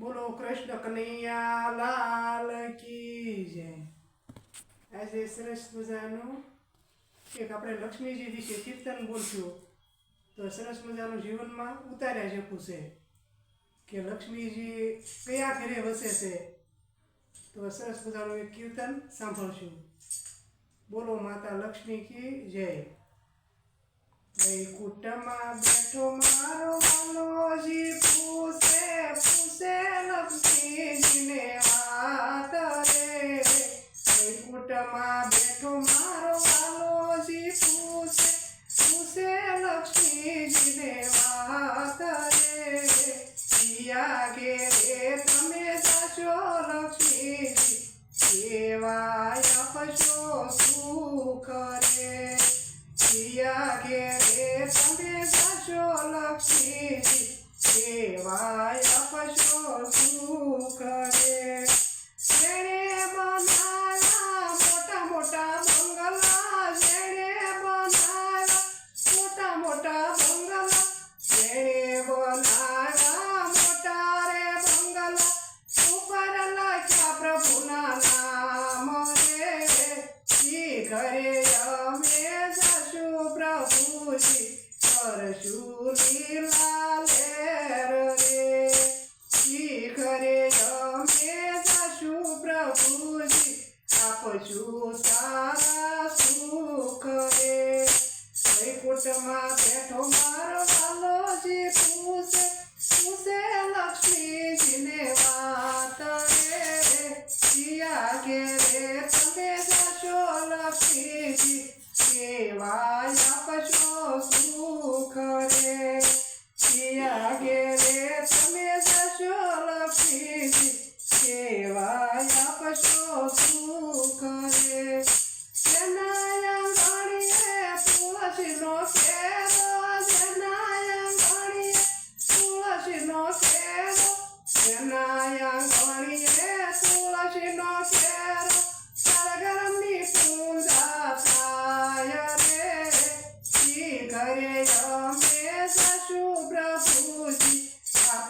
બોલો કૃષ્ણ કનૈયા, લાલ કી જય. આજે સરસ મજાનું એક આપણે લક્ષ્મીજી વિશે કીર્તન બોલશું. તો સરસ મજાનું જીવનમાં ઉતાર્યા જેવું છે કે લક્ષ્મીજી કયા ઘરે વસે છે? તો સરસ મજાનું એક કીર્તન સાંભળશું. બોલો માતા લક્ષ્મી કી જય. કુટમાં બેઠો મારો બેઠો મારો વાલોજી પૂછે પૂછે લક્ષ્મીજીને વાત રે પિયા ઘેરે તમે જશો લક્ષ્મીજી સેવાય આપશો સુખ રે પિયા ઘેરે તમે જશો લક્ષ્મીજી કેવાય આપશો સુખ રે ઘરે અમે જશું પ્રભુજી કરશું લીલા લેર રે. ઈ ઘરે અમે જશું પ્રભુજી, આપશું સારા સુખ રે. વૈકુંઠમાં બેઠો મારો વાલોજી પૂછે પૂછે લક્ષ્મીજીને વાત રે. શિયા જશો લક્ષ્મીજી કેવાય આપશો સુખ રે પિયા ઘેરે તમે જશો લક્ષ્મીજી કેવાય આપશો સુખ રે જેનાયા ગણીએ તુલસીનો કેરો જેનાયા ગણીએ તુલસીનો કેરો જેનાયા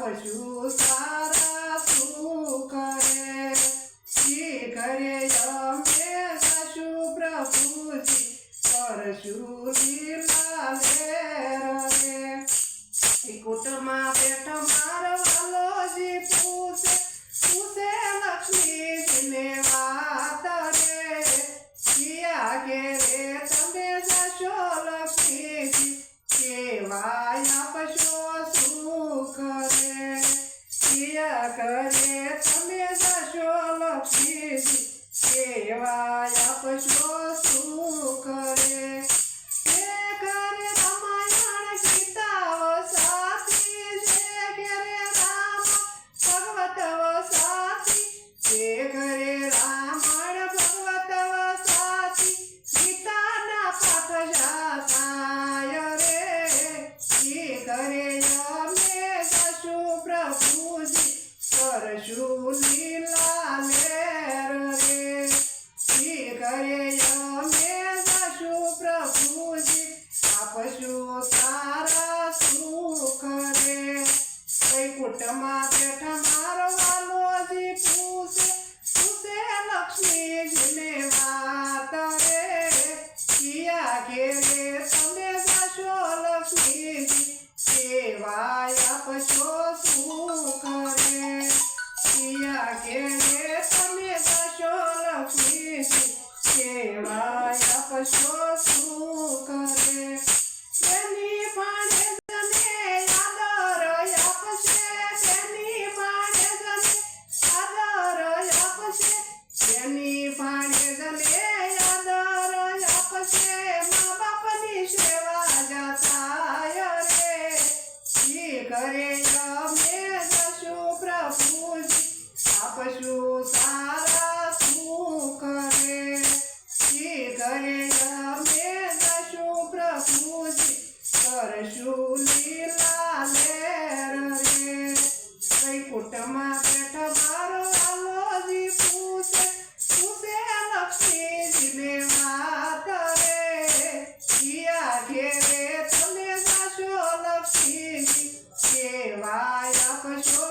આપશું સારા શું કરે ઈ કરે અમે જશું પ્રભુજી પરશુ લીલા લેર રે ઈ કુટમાં બેઠો મારો વાલોજી પૂછે પૂછે લક્ષ્મીજીને વાત રે શિયા કે રે, તમે જશો લક્ષ્મીજી, કેવાય આપશો ઘરે તમે જશો લક્ષ્મીજી કેવાય કેવાય આપશો વૈકુંઠમાં બેઠો મારો વાલોજી પૂછે પૂછે લક્ષ્મીજીને વાત રે પિયા ઘેરે તમે જશો લક્ષ્મીજી, કેવાય આપશો